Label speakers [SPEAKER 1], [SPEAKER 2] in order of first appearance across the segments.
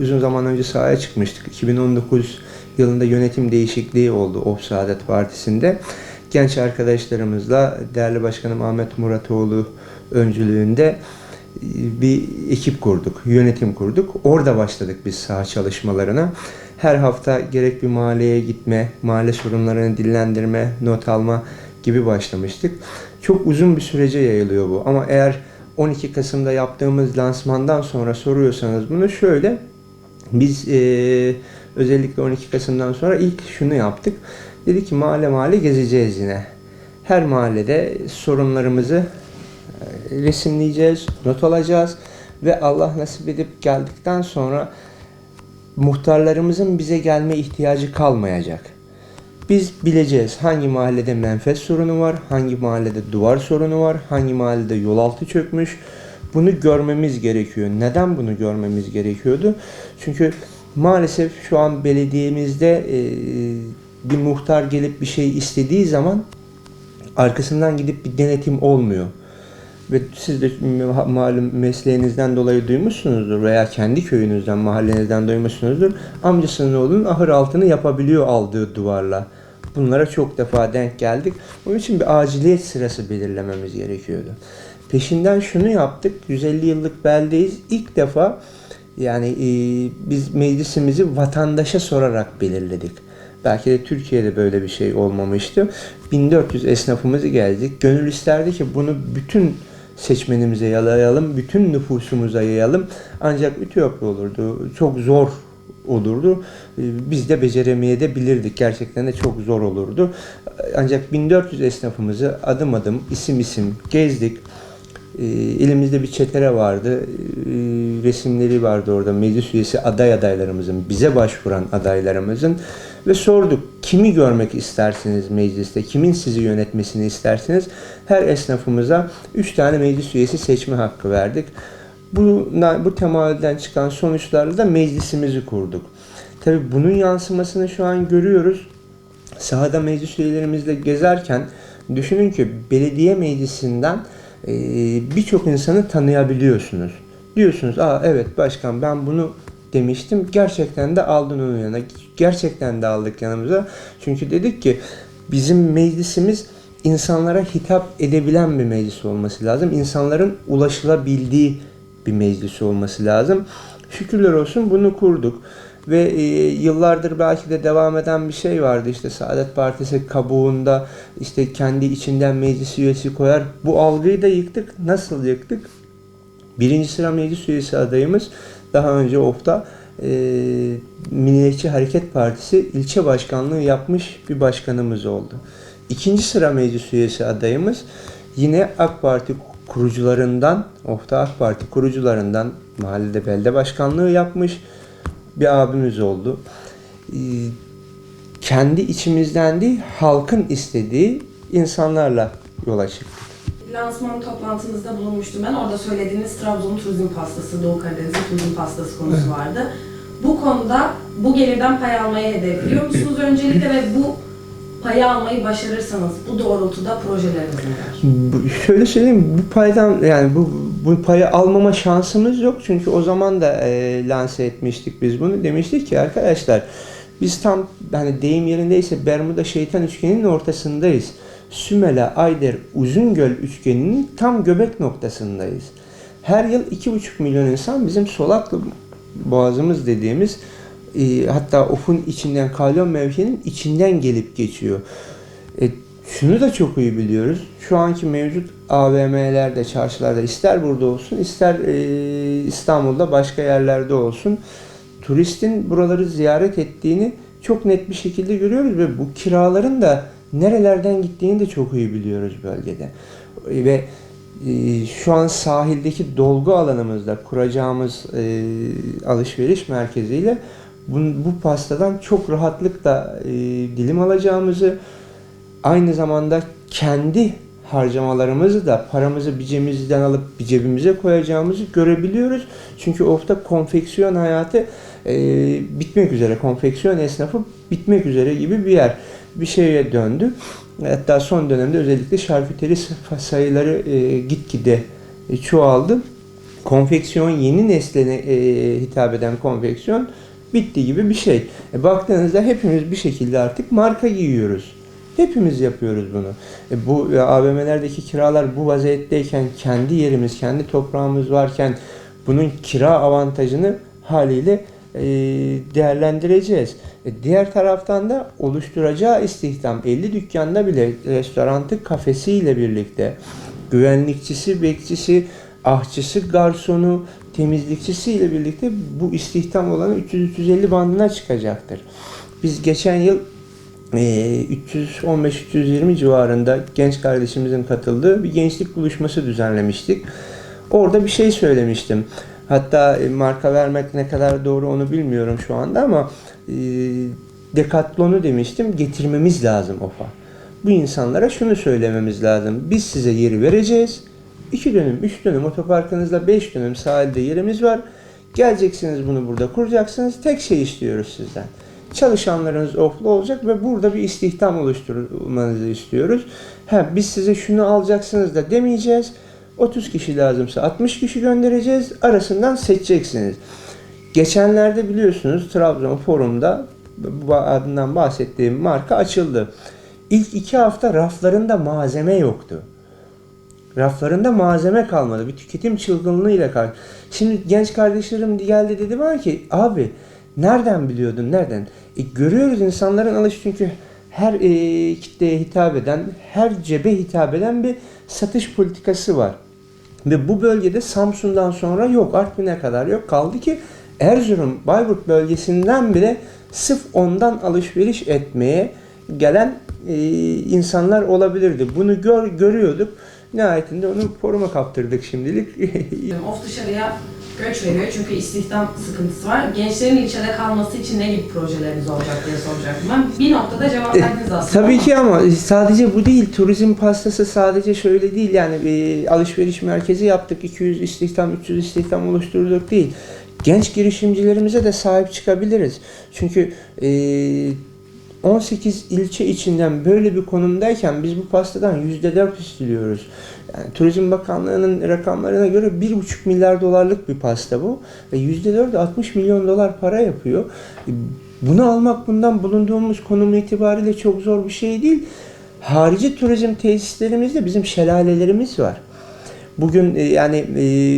[SPEAKER 1] uzun zaman önce sahaya çıkmıştık. 2019 yılında yönetim değişikliği oldu Of Saadet Partisi'nde. Genç arkadaşlarımızla değerli başkanım Ahmet Muratoğlu öncülüğünde e, bir ekip kurduk, yönetim kurduk. Orada başladık biz saha çalışmalarına. Her hafta gerek bir mahalleye gitme, mahalle sorunlarını dillendirme, not alma gibi başlamıştık. Çok uzun bir sürece yayılıyor bu ama eğer 12 Kasım'da yaptığımız lansmandan sonra soruyorsanız bunu şöyle biz eee, özellikle 12 Kasım'dan sonra ilk şunu yaptık. Dedik ki mahalle mahalle gezeceğiz yine. Her mahallede sorunlarımızı e, resimleyeceğiz, not alacağız ve Allah nasip edip geldikten sonra muhtarlarımızın bize gelme ihtiyacı kalmayacak. Biz bileceğiz hangi mahallede menfez sorunu var, hangi mahallede duvar sorunu var, hangi mahallede yol altı çökmüş. Bunu görmemiz gerekiyor. Neden bunu görmemiz gerekiyordu? Çünkü maalesef şu an belediyemizde e, bir muhtar gelip bir şey istediği zaman arkasından gidip bir denetim olmuyor. Ve siz de malum mesleğinizden dolayı duymuşsunuzdur veya kendi köyünüzden, mahallenizden duymuşsunuzdur. Amcasının oğlunun ahır altını yapabiliyor aldığı duvarla. Bunlara çok defa denk geldik. Onun için bir aciliyet sırası belirlememiz gerekiyordu. Peşinden şunu yaptık. 150 yıllık beldeyiz. İlk defa yani e, biz meclisimizi vatandaşa sorarak belirledik. Belki de Türkiye'de böyle bir şey olmamıştı. 1400 esnafımızı geldik. Gönül isterdi ki bunu bütün seçmenimize yalayalım, bütün nüfusumuza yayalım. Ancak ütopya olurdu. Çok zor olurdu. Ee, Biz de beceremeye de bilirdik. Gerçekten de çok zor olurdu. Ancak 1400 esnafımızı adım adım, isim isim gezdik. Ee, Elimizde bir çetere vardı. Ee, Resimleri vardı orada. Meclis üyesi aday adaylarımızın, bize başvuran adaylarımızın ve sorduk. Kimi görmek istersiniz mecliste? Kimin sizi yönetmesini istersiniz? Her esnafımıza 3 tane meclis üyesi seçme hakkı verdik. Bundan, bu temayülden çıkan sonuçlarla da meclisimizi kurduk. Tabii bunun yansımasını şu an görüyoruz. Sahada meclis üyelerimizle gezerken düşünün ki belediye meclisinden e, birçok insanı tanıyabiliyorsunuz. Diyorsunuz, aa evet başkan ben bunu demiştim. Gerçekten de aldın onun yanına. Gerçekten de aldık yanımıza. Çünkü dedik ki bizim meclisimiz insanlara hitap edebilen bir meclis olması lazım. İnsanların ulaşılabildiği bir meclis olması lazım. Şükürler olsun bunu kurduk. Ve e, yıllardır belki de devam eden bir şey vardı. İşte Saadet Partisi kabuğunda işte kendi içinden meclis üyesi koyar. Bu algıyı da yıktık. Nasıl yıktık? Birinci sıra meclis üyesi adayımız daha önce OF'ta e, Milliyetçi Hareket Partisi ilçe başkanlığı yapmış bir başkanımız oldu. İkinci sıra meclis üyesi adayımız yine AK Parti kurucularından, OF'ta AK Parti kurucularından mahallede belde başkanlığı yapmış bir abimiz oldu. E, kendi içimizden değil, halkın istediği insanlarla yola çıktık.
[SPEAKER 2] Lansman toplantınızda bulunmuştum ben. Orada söylediğiniz Trabzon turizm pastası, Doğu Karadeniz'in turizm pastası konusu vardı. Bu konuda bu gelirden pay almayı hedefliyor musunuz öncelikle ve bu payı almayı başarırsanız bu doğrultuda projeleriniz neler?
[SPEAKER 1] Şöyle söyleyeyim bu paydan yani bu bu payı almama şansımız yok çünkü o zaman da e, lanse etmiştik biz bunu demiştik ki arkadaşlar biz tam hani deyim yerindeyse Bermuda şeytan üçgeninin ortasındayız. Sümele, Ayder, Uzungöl üçgeninin tam göbek noktasındayız. Her yıl 2,5 milyon insan bizim Solaklı Boğazımız dediğimiz e, hatta Of'un içinden Kalyon mevkinin içinden gelip geçiyor. E, şunu da çok iyi biliyoruz. Şu anki mevcut AVM'lerde, çarşılarda ister burada olsun, ister e, İstanbul'da başka yerlerde olsun turistin buraları ziyaret ettiğini çok net bir şekilde görüyoruz ve bu kiraların da nerelerden gittiğini de çok iyi biliyoruz bölgede. Ve e, şu an sahildeki dolgu alanımızda kuracağımız e, alışveriş merkeziyle bu, pastadan çok rahatlıkla dilim alacağımızı aynı zamanda kendi harcamalarımızı da paramızı bir cebimizden alıp bir cebimize koyacağımızı görebiliyoruz. Çünkü ofta konfeksiyon hayatı e, bitmek üzere, konfeksiyon esnafı bitmek üzere gibi bir yer. Bir şeye döndü. Hatta son dönemde özellikle şarküteri sayıları e, gitgide e, çoğaldı. konfeksiyon yeni nesline e, hitap eden konfeksiyon bitti gibi bir şey. E, baktığınızda hepimiz bir şekilde artık marka giyiyoruz. Hepimiz yapıyoruz bunu. E, bu e, AVM'lerdeki kiralar bu vaziyetteyken kendi yerimiz, kendi toprağımız varken bunun kira avantajını haliyle e, değerlendireceğiz. E, diğer taraftan da oluşturacağı istihdam 50 dükkanda bile restorantı kafesiyle birlikte güvenlikçisi, bekçisi, ahçısı, garsonu, temizlikçisiyle birlikte bu istihdam olanı 300-350 bandına çıkacaktır. Biz geçen yıl 315-320 civarında genç kardeşimizin katıldığı bir gençlik buluşması düzenlemiştik. Orada bir şey söylemiştim. Hatta e, marka vermek ne kadar doğru onu bilmiyorum şu anda ama e, Decathlon'u demiştim getirmemiz lazım OFA. Bu insanlara şunu söylememiz lazım. Biz size yeri vereceğiz. 2 dönüm, 3 dönüm otoparkınızda 5 dönüm sahilde yerimiz var. Geleceksiniz bunu burada kuracaksınız. Tek şey istiyoruz sizden. Çalışanlarınız oflu olacak ve burada bir istihdam oluşturmanızı istiyoruz. Ha, biz size şunu alacaksınız da demeyeceğiz. 30 kişi lazımsa 60 kişi göndereceğiz. Arasından seçeceksiniz. Geçenlerde biliyorsunuz Trabzon Forum'da adından bahsettiğim marka açıldı. İlk iki hafta raflarında malzeme yoktu. Raflarında malzeme kalmadı. Bir tüketim çılgınlığıyla kaldı. Şimdi genç kardeşlerim geldi dedi bana ki abi nereden biliyordun nereden? E, görüyoruz insanların alış çünkü her e, kitleye hitap eden, her cebe hitap eden bir satış politikası var. Ve bu bölgede Samsun'dan sonra yok, Artvin'e kadar yok. Kaldı ki Erzurum, Bayburt bölgesinden bile sırf ondan alışveriş etmeye gelen e, insanlar olabilirdi. Bunu gör, görüyorduk. Nihayetinde onu foruma kaptırdık şimdilik.
[SPEAKER 2] Of dışarıya göç veriyor çünkü istihdam sıkıntısı var. Gençlerin ilçede kalması için ne gibi projeleriniz olacak diye soracaktım ben. Bir noktada cevap
[SPEAKER 1] E,
[SPEAKER 2] verdiniz aslında.
[SPEAKER 1] Tabii ki ama sadece bu değil. Turizm pastası sadece şöyle değil. Yani bir alışveriş merkezi yaptık. 200 istihdam, 300 istihdam oluşturduk değil. Genç girişimcilerimize de sahip çıkabiliriz. Çünkü e, 18 ilçe içinden böyle bir konumdayken biz bu pastadan %4 istiyoruz. Yani Turizm Bakanlığı'nın rakamlarına göre 1,5 milyar dolarlık bir pasta bu. Ve %4 60 milyon dolar para yapıyor. E, Bunu almak bundan bulunduğumuz konum itibariyle çok zor bir şey değil. Harici turizm tesislerimizde bizim şelalelerimiz var. Bugün e, yani e,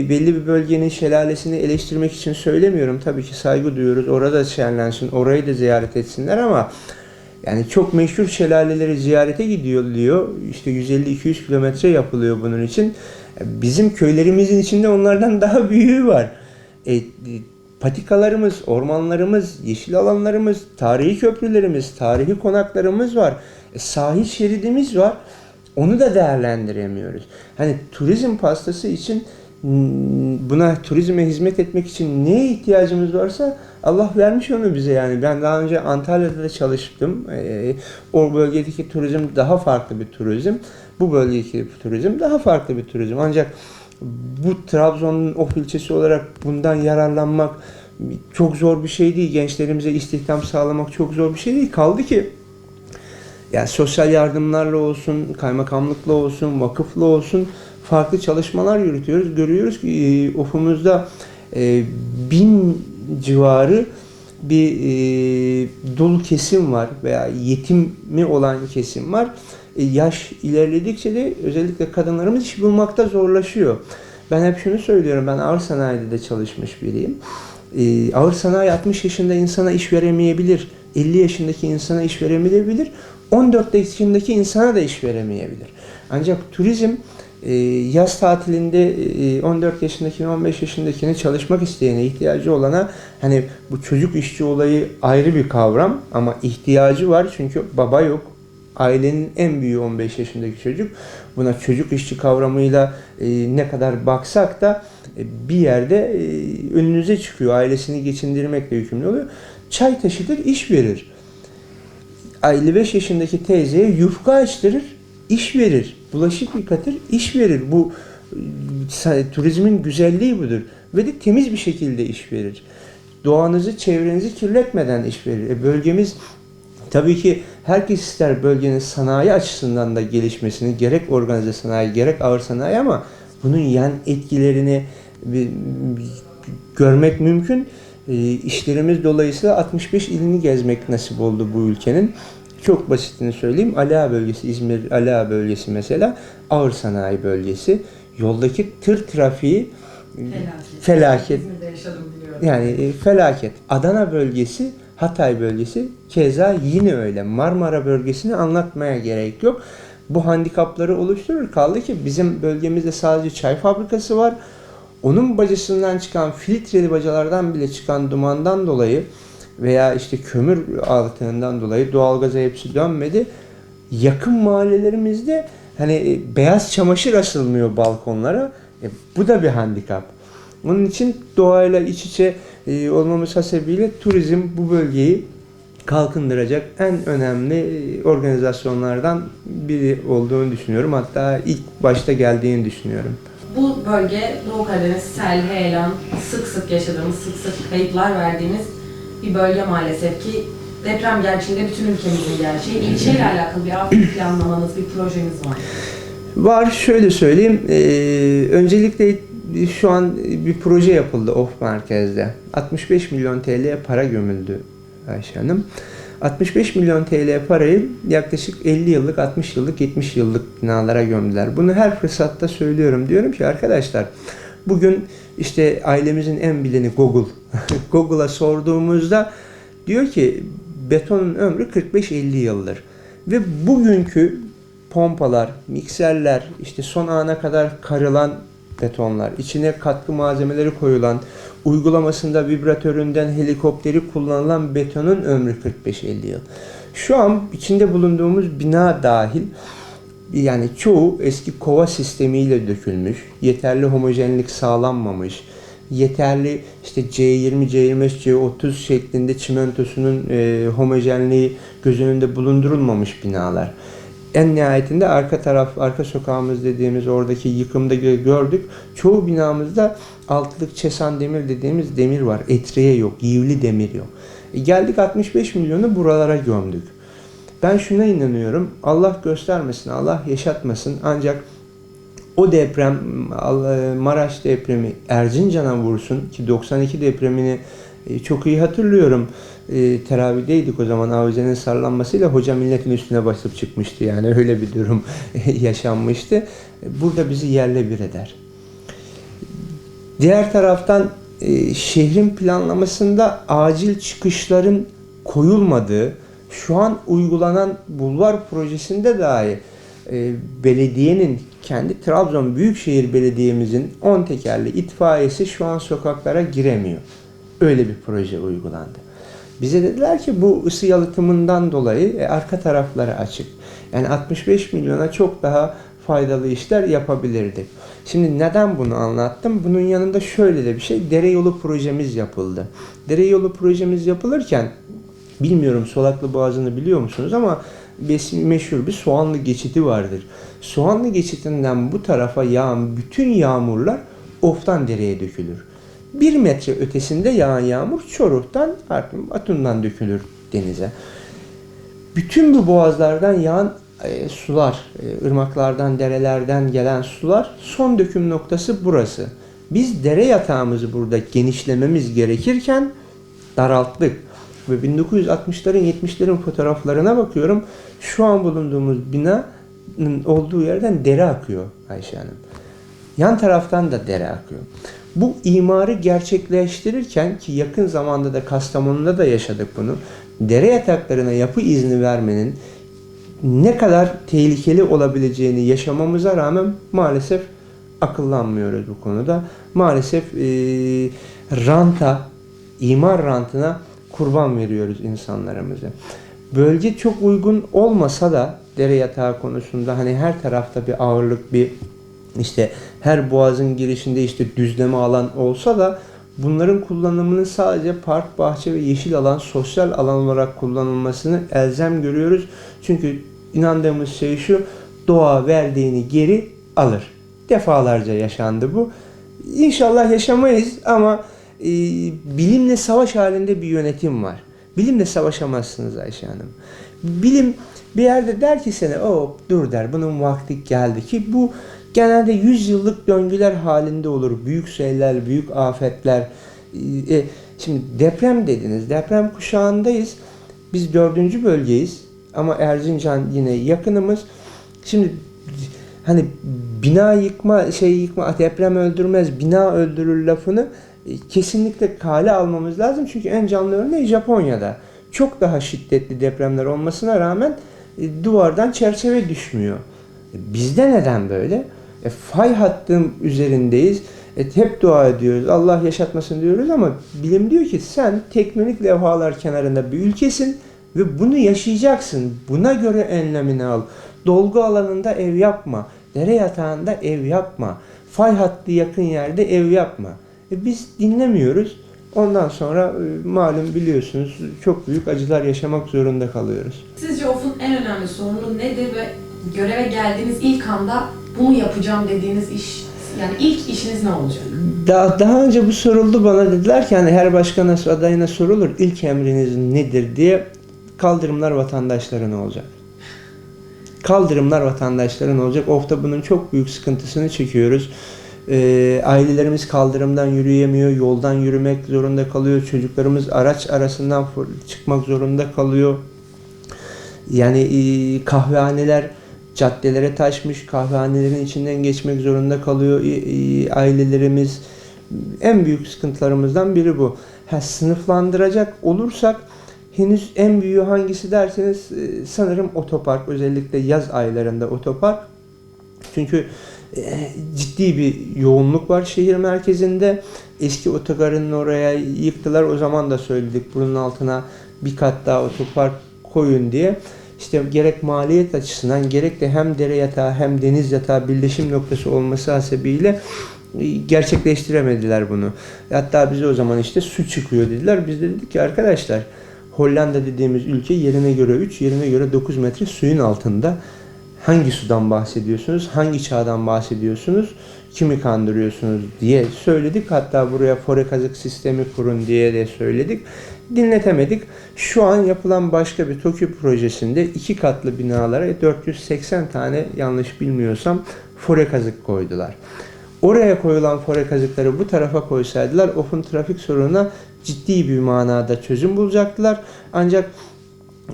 [SPEAKER 1] belli bir bölgenin şelalesini eleştirmek için söylemiyorum. Tabii ki saygı duyuyoruz. Orada şenlensin, orayı da ziyaret etsinler ama yani çok meşhur şelaleleri ziyarete gidiyor diyor. İşte 150-200 kilometre yapılıyor bunun için. Bizim köylerimizin içinde onlardan daha büyüğü var. E, patikalarımız, ormanlarımız, yeşil alanlarımız, tarihi köprülerimiz, tarihi konaklarımız var. E, sahil şeridimiz var. Onu da değerlendiremiyoruz. Hani turizm pastası için buna turizme hizmet etmek için neye ihtiyacımız varsa Allah vermiş onu bize yani. Ben daha önce Antalya'da da çalıştım. Ee, o bölgedeki turizm daha farklı bir turizm. Bu bölgedeki turizm daha farklı bir turizm. Ancak bu Trabzon'un of ilçesi olarak bundan yararlanmak çok zor bir şey değil. Gençlerimize istihdam sağlamak çok zor bir şey değil. Kaldı ki yani sosyal yardımlarla olsun, kaymakamlıkla olsun, vakıfla olsun farklı çalışmalar yürütüyoruz. Görüyoruz ki e, ofumuzda e, bin civarı bir e, dolu kesim var veya yetimi olan kesim var. E, yaş ilerledikçe de özellikle kadınlarımız iş bulmakta zorlaşıyor. Ben hep şunu söylüyorum, ben ağır sanayide de çalışmış biriyim. E, ağır sanayi 60 yaşında insana iş veremeyebilir. 50 yaşındaki insana iş veremeyebilir. 14 yaşındaki insana da iş veremeyebilir. Ancak turizm e, yaz tatilinde e, 14 yaşındakini 15 yaşındakini çalışmak isteyene ihtiyacı olana hani bu çocuk işçi olayı ayrı bir kavram ama ihtiyacı var çünkü baba yok. Ailenin en büyüğü 15 yaşındaki çocuk. Buna çocuk işçi kavramıyla e, ne kadar baksak da e, bir yerde e, önünüze çıkıyor. Ailesini geçindirmekle yükümlü oluyor. Çay taşıtır, iş verir. 55 yaşındaki teyzeye yufka açtırır, iş verir. Bulaşık yıkatır, iş verir. Bu e, turizmin güzelliği budur. Ve de temiz bir şekilde iş verir. Doğanızı, çevrenizi kirletmeden iş verir. E, bölgemiz tabii ki herkes ister bölgenin sanayi açısından da gelişmesini, gerek organize sanayi, gerek ağır sanayi ama bunun yan etkilerini görmek mümkün. E, işlerimiz dolayısıyla 65 ilini gezmek nasip oldu bu ülkenin. Çok basitini söyleyeyim. Ala bölgesi, İzmir Ala bölgesi mesela ağır sanayi bölgesi. Yoldaki tır trafiği
[SPEAKER 2] Felaket.
[SPEAKER 1] Felaket.
[SPEAKER 2] Yaşadım biliyorum.
[SPEAKER 1] yani e, felaket. Adana bölgesi, Hatay bölgesi keza yine öyle. Marmara bölgesini anlatmaya gerek yok. Bu handikapları oluşturur. Kaldı ki bizim bölgemizde sadece çay fabrikası var. Onun bacasından çıkan filtreli bacalardan bile çıkan dumandan dolayı veya işte kömür altından dolayı doğalgaza hepsi dönmedi. Yakın mahallelerimizde hani e, beyaz çamaşır asılmıyor balkonlara. E, bu da bir handikap. Onun için doğayla iç içe e, olmamız hasebiyle turizm bu bölgeyi kalkındıracak en önemli e, organizasyonlardan biri olduğunu düşünüyorum. Hatta ilk başta geldiğini düşünüyorum.
[SPEAKER 2] Bu bölge Doğu Karadeniz, sel, heyelan, sık sık yaşadığımız, sık sık kayıplar verdiğimiz bir bölge maalesef ki deprem gerçeğinde bütün ülkemizin gerçeği. İlçeyle alakalı bir afet planlamanız, bir projeniz var.
[SPEAKER 1] Var şöyle söyleyeyim. e, öncelikle şu an bir proje yapıldı OF merkezde. 65 milyon TL para gömüldü Ayşe Hanım. 65 milyon TL parayı yaklaşık 50 yıllık, 60 yıllık, 70 yıllık binalara gömdüler. Bunu her fırsatta söylüyorum. Diyorum ki arkadaşlar bugün işte ailemizin en bileni Google. Google'a sorduğumuzda diyor ki betonun ömrü 45-50 yıldır. Ve bugünkü pompalar, mikserler, işte son ana kadar karılan betonlar, içine katkı malzemeleri koyulan, uygulamasında vibratöründen helikopteri kullanılan betonun ömrü 45-50 yıl. Şu an içinde bulunduğumuz bina dahil yani çoğu eski kova sistemiyle dökülmüş, yeterli homojenlik sağlanmamış, yeterli işte C20, C25, C30 şeklinde çimentosunun e, homojenliği göz önünde bulundurulmamış binalar. En nihayetinde arka taraf, arka sokağımız dediğimiz oradaki yıkımda gö- gördük. Çoğu binamızda altlık çesan demir dediğimiz demir var. Etriye yok, yivli demir yok. E geldik 65 milyonu buralara gömdük. Ben şuna inanıyorum. Allah göstermesin, Allah yaşatmasın. Ancak o deprem Allah- Maraş depremi Erzincan'a vursun ki 92 depremini e, çok iyi hatırlıyorum. E, teravihdeydik o zaman avizenin sallanmasıyla hoca milletin üstüne basıp çıkmıştı yani öyle bir durum yaşanmıştı. E, Burada bizi yerle bir eder. Diğer taraftan e, şehrin planlamasında acil çıkışların koyulmadığı, şu an uygulanan bulvar projesinde dahi e, belediyenin kendi Trabzon Büyükşehir Belediye'mizin 10 tekerli itfaiyesi şu an sokaklara giremiyor. Öyle bir proje uygulandı. Bize dediler ki bu ısı yalıtımından dolayı e, arka tarafları açık. Yani 65 milyona çok daha faydalı işler yapabilirdik. Şimdi neden bunu anlattım? Bunun yanında şöyle de bir şey. Dere yolu projemiz yapıldı. Dere yolu projemiz yapılırken bilmiyorum Solaklı Boğazı'nı biliyor musunuz ama meşhur bir Soğanlı geçidi vardır. Soğanlı geçitinden bu tarafa yağan bütün yağmurlar Of'tan dereye dökülür. Bir metre ötesinde yağan yağmur Çoruh'tan Batum'dan dökülür denize. Bütün bu boğazlardan yağan e, sular, e, ırmaklardan, derelerden gelen sular son döküm noktası burası. Biz dere yatağımızı burada genişlememiz gerekirken daralttık. Ve 1960'ların 70'lerin fotoğraflarına bakıyorum. Şu an bulunduğumuz binanın olduğu yerden dere akıyor Ayşe Hanım. Yan taraftan da dere akıyor. Bu imarı gerçekleştirirken ki yakın zamanda da Kastamonu'da da yaşadık bunu. Dere yataklarına yapı izni vermenin ne kadar tehlikeli olabileceğini yaşamamıza rağmen maalesef akıllanmıyoruz bu konuda. Maalesef e, ranta, imar rantına kurban veriyoruz insanlarımızı. Bölge çok uygun olmasa da dere yatağı konusunda hani her tarafta bir ağırlık, bir işte her boğazın girişinde işte düzleme alan olsa da bunların kullanımını sadece park, bahçe ve yeşil alan, sosyal alan olarak kullanılmasını elzem görüyoruz. Çünkü inandığımız şey şu, doğa verdiğini geri alır. Defalarca yaşandı bu. İnşallah yaşamayız ama e, bilimle savaş halinde bir yönetim var. Bilimle savaşamazsınız Ayşe Hanım. Bilim bir yerde der ki sana o dur der bunun vakti geldi ki bu genelde 100 yıllık döngüler halinde olur. Büyük şeyler, büyük afetler. E, şimdi deprem dediniz. Deprem kuşağındayız. Biz dördüncü bölgeyiz. Ama Erzincan yine yakınımız. Şimdi hani bina yıkma, şey yıkma, deprem öldürmez, bina öldürür lafını kesinlikle kale almamız lazım. Çünkü en canlı örneği Japonya'da. Çok daha şiddetli depremler olmasına rağmen e, duvardan çerçeve düşmüyor. E, Bizde neden böyle? E, fay hattım üzerindeyiz. E, hep dua ediyoruz. Allah yaşatmasın diyoruz ama bilim diyor ki sen teknonik levhalar kenarında bir ülkesin ve bunu yaşayacaksın. Buna göre önlemini al. Dolgu alanında ev yapma. Dere yatağında ev yapma. Fay hattı yakın yerde ev yapma. E, biz dinlemiyoruz. Ondan sonra e, malum biliyorsunuz çok büyük acılar yaşamak zorunda kalıyoruz.
[SPEAKER 2] Sizce OF'un en önemli sorunu nedir ve göreve geldiğiniz ilk anda bunu yapacağım dediğiniz iş, yani ilk işiniz ne olacak?
[SPEAKER 1] Daha, daha önce bu soruldu bana dediler ki hani her başkana adayına sorulur ilk emriniz nedir diye kaldırımlar vatandaşların olacak. Kaldırımlar vatandaşların olacak. Ofta bunun çok büyük sıkıntısını çekiyoruz. Ee, ailelerimiz kaldırımdan yürüyemiyor, yoldan yürümek zorunda kalıyor. Çocuklarımız araç arasından çıkmak zorunda kalıyor. Yani e, kahvehaneler caddelere taşmış, kahvehanelerin içinden geçmek zorunda kalıyor e, e, ailelerimiz. En büyük sıkıntılarımızdan biri bu. Ha, sınıflandıracak olursak henüz en büyüğü hangisi derseniz e, sanırım otopark özellikle yaz aylarında otopark. Çünkü e, ciddi bir yoğunluk var şehir merkezinde. Eski otogarının oraya yıktılar. O zaman da söyledik bunun altına bir kat daha otopark koyun diye. İşte gerek maliyet açısından gerek de hem dere yatağı hem deniz yatağı birleşim noktası olması hasebiyle e, gerçekleştiremediler bunu. Hatta bize o zaman işte su çıkıyor dediler. Biz de dedik ki arkadaşlar Hollanda dediğimiz ülke yerine göre 3, yerine göre 9 metre suyun altında. Hangi sudan bahsediyorsunuz? Hangi çağdan bahsediyorsunuz? Kimi kandırıyorsunuz diye söyledik. Hatta buraya fore kazık sistemi kurun diye de söyledik. Dinletemedik. Şu an yapılan başka bir TOKİ projesinde iki katlı binalara 480 tane yanlış bilmiyorsam fore kazık koydular. Oraya koyulan fore kazıkları bu tarafa koysaydılar OF'un trafik sorununa ciddi bir manada çözüm bulacaktılar. Ancak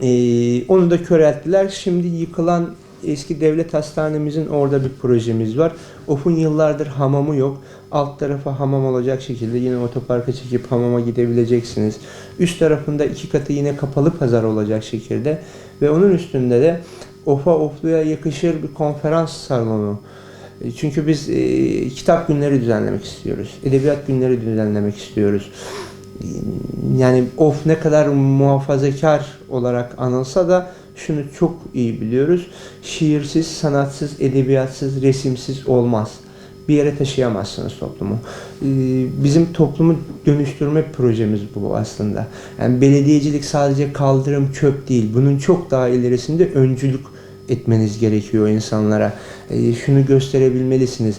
[SPEAKER 1] ee, onu da körelttiler. Şimdi yıkılan eski devlet hastanemizin orada bir projemiz var. OF'un yıllardır hamamı yok. Alt tarafa hamam olacak şekilde yine otoparka çekip hamama gidebileceksiniz. Üst tarafında iki katı yine kapalı pazar olacak şekilde. Ve onun üstünde de OF'a OF'luya yakışır bir konferans salonu. E, Çünkü biz e, kitap günleri düzenlemek istiyoruz. Edebiyat günleri düzenlemek istiyoruz yani of ne kadar muhafazakar olarak anılsa da şunu çok iyi biliyoruz. Şiirsiz, sanatsız, edebiyatsız, resimsiz olmaz. Bir yere taşıyamazsınız toplumu. Ee, Bizim toplumu dönüştürme projemiz bu aslında. Yani belediyecilik sadece kaldırım, çöp değil. Bunun çok daha ilerisinde öncülük etmeniz gerekiyor insanlara. Ee, Şunu gösterebilmelisiniz.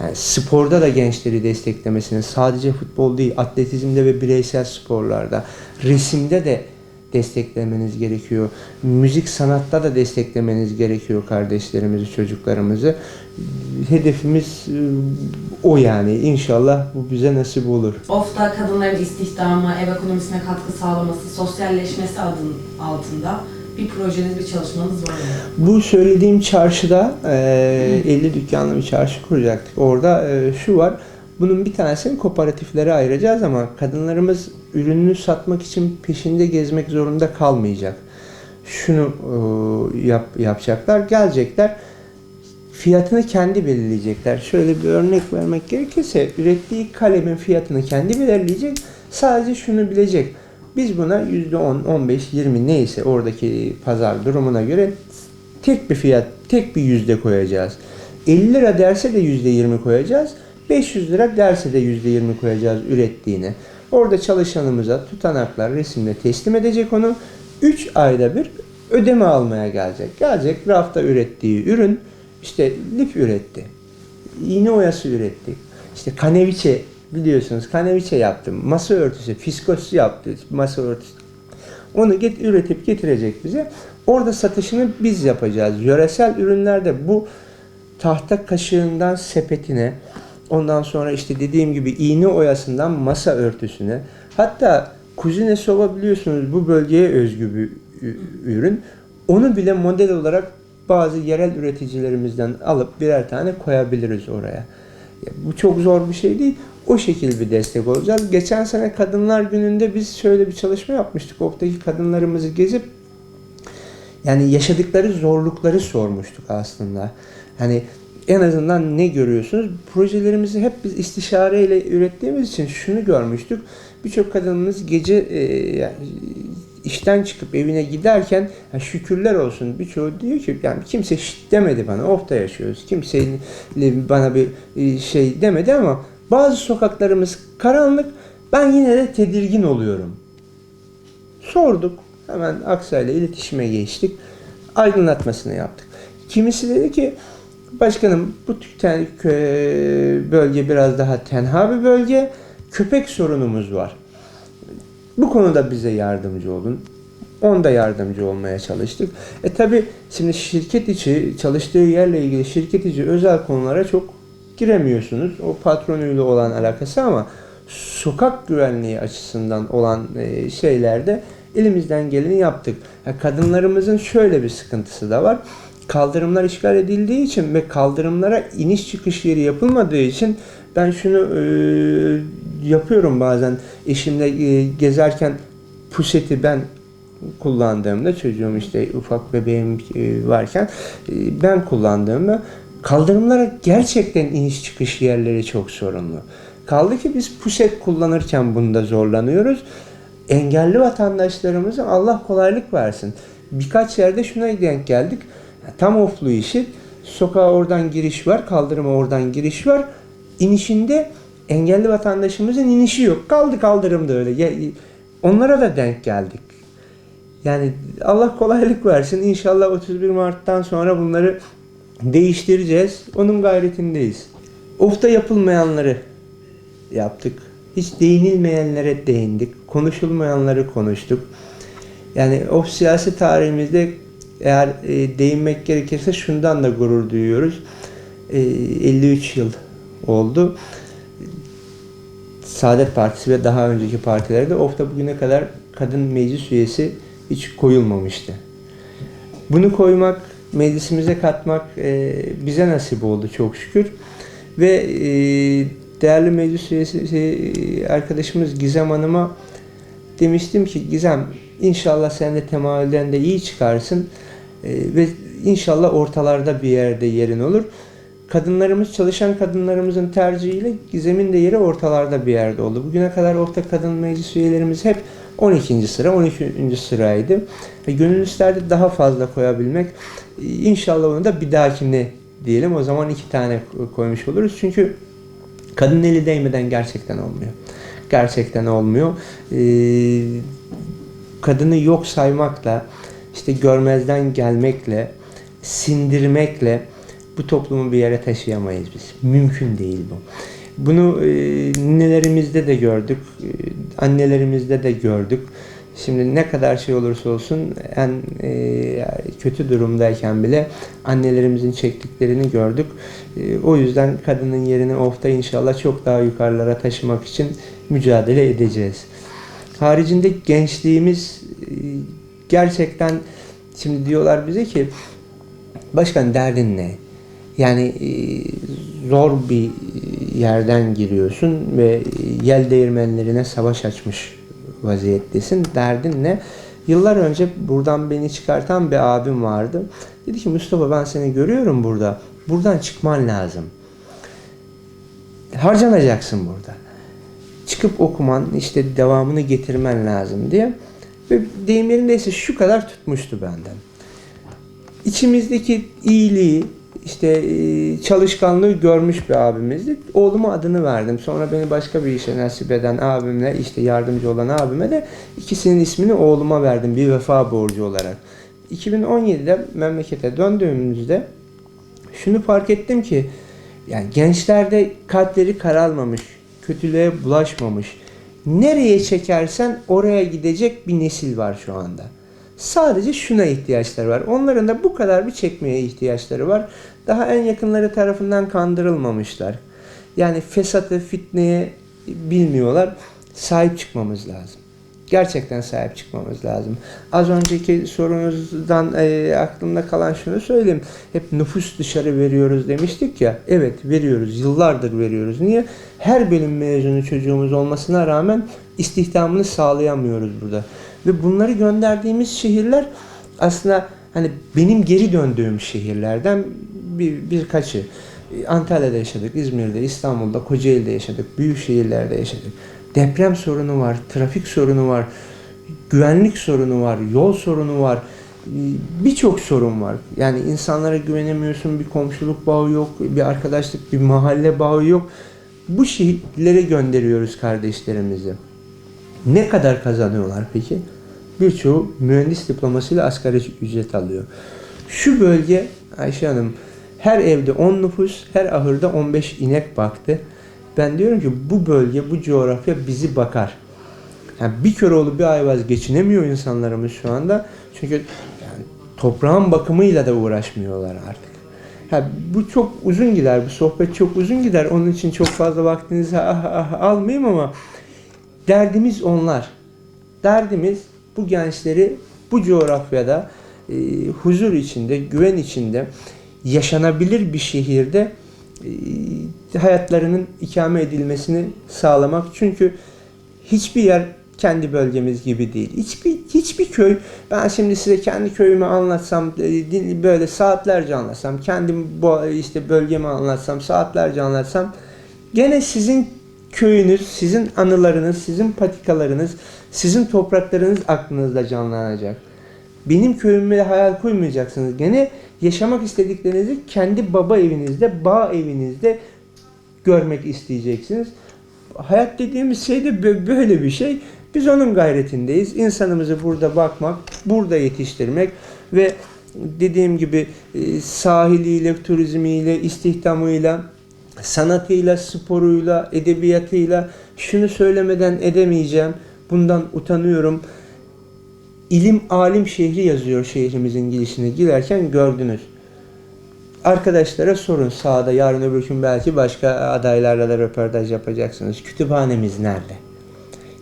[SPEAKER 1] Yani sporda da gençleri desteklemesini sadece futbol değil atletizmde ve bireysel sporlarda resimde de desteklemeniz gerekiyor. Müzik sanatta da desteklemeniz gerekiyor kardeşlerimizi, çocuklarımızı. Hedefimiz e, o yani. İnşallah bu bize nasip olur.
[SPEAKER 2] OF'ta kadınların istihdamı, ev ekonomisine katkı sağlaması, sosyalleşmesi adın altında bir projeniz, bir çalışmanız var mı?
[SPEAKER 1] Bu söylediğim çarşıda e, 50 dükkanlı bir çarşı kuracaktık. Orada e, şu var. Bunun bir tanesini kooperatiflere ayıracağız ama kadınlarımız ürününü satmak için peşinde gezmek zorunda kalmayacak. Şunu e, yap, yapacaklar. Gelecekler. Fiyatını kendi belirleyecekler. Şöyle bir örnek vermek gerekirse ürettiği kalemin fiyatını kendi belirleyecek. Sadece şunu bilecek. Biz buna %10, 15, 20 neyse oradaki pazar durumuna göre tek bir fiyat, tek bir yüzde koyacağız. 50 lira derse de yüzde 20 koyacağız. 500 lira derse de yüzde 20 koyacağız ürettiğini. Orada çalışanımıza tutanaklar, resimle teslim edecek onu. 3 ayda bir ödeme almaya gelecek. Gelecek rafta ürettiği ürün işte lif üretti. İğne oyası üretti. İşte kaneviçe biliyorsunuz kaneviçe yaptım. Masa örtüsü, fiskos yaptı masa örtüsü. Onu get, üretip getirecek bize. Orada satışını biz yapacağız. Yöresel ürünlerde bu tahta kaşığından sepetine, ondan sonra işte dediğim gibi iğne oyasından masa örtüsüne, hatta kuzine soba biliyorsunuz bu bölgeye özgü bir ürün. Onu bile model olarak bazı yerel üreticilerimizden alıp birer tane koyabiliriz oraya. Ya bu çok zor bir şey değil. O şekilde bir destek olacağız. Geçen sene Kadınlar Günü'nde biz şöyle bir çalışma yapmıştık. Oktaki kadınlarımızı gezip yani yaşadıkları zorlukları sormuştuk aslında. Hani en azından ne görüyorsunuz? Projelerimizi hep biz istişareyle ürettiğimiz için şunu görmüştük. Birçok kadınımız gece e, yani işten çıkıp evine giderken "Ha şükürler olsun birçoğu diyor ki yani kimse şit demedi bana ofta yaşıyoruz. Kimse bana bir e, şey demedi ama bazı sokaklarımız karanlık ben yine de tedirgin oluyorum. Sorduk. Hemen Aksa'yla iletişime geçtik. Aydınlatmasını yaptık. Kimisi dedi ki başkanım bu tü- kö- bölge biraz daha tenha bir bölge. Köpek sorunumuz var. Bu konuda bize yardımcı olun. Onda yardımcı olmaya çalıştık. E tabi şimdi şirket içi çalıştığı yerle ilgili şirket içi özel konulara çok giremiyorsunuz. O patronuyla olan alakası ama sokak güvenliği açısından olan e, şeylerde elimizden geleni yaptık. Ha, kadınlarımızın şöyle bir sıkıntısı da var. Kaldırımlar işgal edildiği için ve kaldırımlara iniş çıkış yeri yapılmadığı için ben şunu e, yapıyorum bazen eşimle e, gezerken puseti ben kullandığımda çocuğum işte ufak bebeğim e, varken e, ben kullandığımda kaldırımlara gerçekten iniş çıkış yerleri çok sorunlu. Kaldı ki biz puset kullanırken bunda zorlanıyoruz. Engelli vatandaşlarımıza Allah kolaylık versin. Birkaç yerde şuna denk geldik. Tam oflu işi. Sokağa oradan giriş var, kaldırıma oradan giriş var. İnişinde engelli vatandaşımızın inişi yok. Kaldı kaldırımda öyle. Onlara da denk geldik. Yani Allah kolaylık versin. İnşallah 31 Mart'tan sonra bunları değiştireceğiz. Onun gayretindeyiz. Ofta yapılmayanları yaptık. Hiç değinilmeyenlere değindik. Konuşulmayanları konuştuk. Yani o siyasi tarihimizde eğer e, değinmek gerekirse şundan da gurur duyuyoruz. E, 53 yıl oldu. Saadet Partisi ve daha önceki partilerde OFTA bugüne kadar kadın meclis üyesi hiç koyulmamıştı. Bunu koymak, meclisimize katmak e, bize nasip oldu çok şükür. Ve e, değerli meclis üyesi şey, arkadaşımız Gizem Hanım'a demiştim ki Gizem inşallah sen de temayülden de iyi çıkarsın e, ve inşallah ortalarda bir yerde yerin olur. Kadınlarımız, çalışan kadınlarımızın tercihiyle Gizem'in de yeri ortalarda bir yerde oldu. Bugüne kadar orta kadın meclis üyelerimiz hep 12. sıra, 13. sıraydı. Ve gönül daha fazla koyabilmek. E, İnşallah onu da bir dahakine diyelim. O zaman iki tane koymuş oluruz. Çünkü kadın eli değmeden gerçekten olmuyor. Gerçekten olmuyor. Ee, kadını yok saymakla, işte görmezden gelmekle, sindirmekle bu toplumu bir yere taşıyamayız biz. Mümkün değil bu. Bunu e, nelerimizde de gördük, e, annelerimizde de gördük. Şimdi ne kadar şey olursa olsun en e, kötü durumdayken bile annelerimizin çektiklerini gördük. E, o yüzden kadının yerini ofta inşallah çok daha yukarılara taşımak için mücadele edeceğiz. Haricinde gençliğimiz e, gerçekten şimdi diyorlar bize ki başkan derdin ne? Yani e, zor bir yerden giriyorsun ve yel değirmenlerine savaş açmış vaziyettesin. Derdin ne? Yıllar önce buradan beni çıkartan bir abim vardı. Dedi ki Mustafa ben seni görüyorum burada. Buradan çıkman lazım. Harcanacaksın burada. Çıkıp okuman, işte devamını getirmen lazım diye. Ve deyim yerindeyse şu kadar tutmuştu benden. İçimizdeki iyiliği, işte e, çalışkanlığı görmüş bir abimizdi. Oğluma adını verdim. Sonra beni başka bir işe nasip eden abimle, işte yardımcı olan abime de ikisinin ismini oğluma verdim bir vefa borcu olarak. 2017'de memlekete döndüğümüzde şunu fark ettim ki yani gençlerde kalpleri karalmamış, kötülüğe bulaşmamış. Nereye çekersen oraya gidecek bir nesil var şu anda. Sadece şuna ihtiyaçları var. Onların da bu kadar bir çekmeye ihtiyaçları var. Daha en yakınları tarafından kandırılmamışlar. Yani fesatı, fitneye bilmiyorlar. Sahip çıkmamız lazım. Gerçekten sahip çıkmamız lazım. Az önceki sorunuzdan e, aklımda kalan şunu söyleyeyim. Hep nüfus dışarı veriyoruz demiştik ya. Evet veriyoruz. Yıllardır veriyoruz. Niye? Her bölüm mezunu çocuğumuz olmasına rağmen istihdamını sağlayamıyoruz burada. Ve bunları gönderdiğimiz şehirler aslında hani benim geri döndüğüm şehirlerden bir, birkaçı. Antalya'da yaşadık, İzmir'de, İstanbul'da, Kocaeli'de yaşadık, büyük şehirlerde yaşadık. Deprem sorunu var, trafik sorunu var, güvenlik sorunu var, yol sorunu var. E, Birçok sorun var. Yani insanlara güvenemiyorsun, bir komşuluk bağı yok, bir arkadaşlık, bir mahalle bağı yok. Bu şehirlere gönderiyoruz kardeşlerimizi. Ne kadar kazanıyorlar peki? Birçoğu mühendis diplomasıyla asgari ücret alıyor. Şu bölge Ayşe Hanım her evde 10 nüfus, her ahırda 15 inek baktı. Ben diyorum ki bu bölge, bu coğrafya bizi bakar. Yani bir Köroğlu bir Ayvaz geçinemiyor insanlarımız şu anda. Çünkü yani toprağın bakımıyla da uğraşmıyorlar artık. Ha, bu çok uzun gider, bu sohbet çok uzun gider. Onun için çok fazla vaktinizi ah, almayayım ama derdimiz onlar. Derdimiz bu gençleri bu coğrafyada e, huzur içinde, güven içinde, yaşanabilir bir şehirde e, hayatlarının ikame edilmesini sağlamak. Çünkü hiçbir yer kendi bölgemiz gibi değil. Hiçbir hiçbir köy ben şimdi size kendi köyümü anlatsam e, böyle saatlerce anlatsam kendim işte bölgemi anlatsam saatlerce anlatsam gene sizin köyünüz, sizin anılarınız, sizin patikalarınız, sizin topraklarınız aklınızda canlanacak. Benim köyüme hayal koymayacaksınız. Gene yaşamak istediklerinizi kendi baba evinizde, bağ evinizde görmek isteyeceksiniz. Hayat dediğimiz şey de bö- böyle bir şey. Biz onun gayretindeyiz. İnsanımızı burada bakmak, burada yetiştirmek ve dediğim gibi e, sahiliyle, turizmiyle, istihdamıyla, sanatıyla, sporuyla, edebiyatıyla şunu söylemeden edemeyeceğim. Bundan utanıyorum. İlim alim şehri yazıyor şehrimizin girişine girerken gördünüz. Arkadaşlara sorun sağda yarın öbür gün belki başka adaylarla da röportaj yapacaksınız. Kütüphanemiz nerede?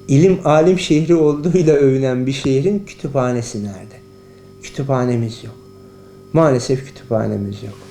[SPEAKER 1] İlim alim şehri olduğuyla övünen bir şehrin kütüphanesi nerede? Kütüphanemiz yok. Maalesef kütüphanemiz yok.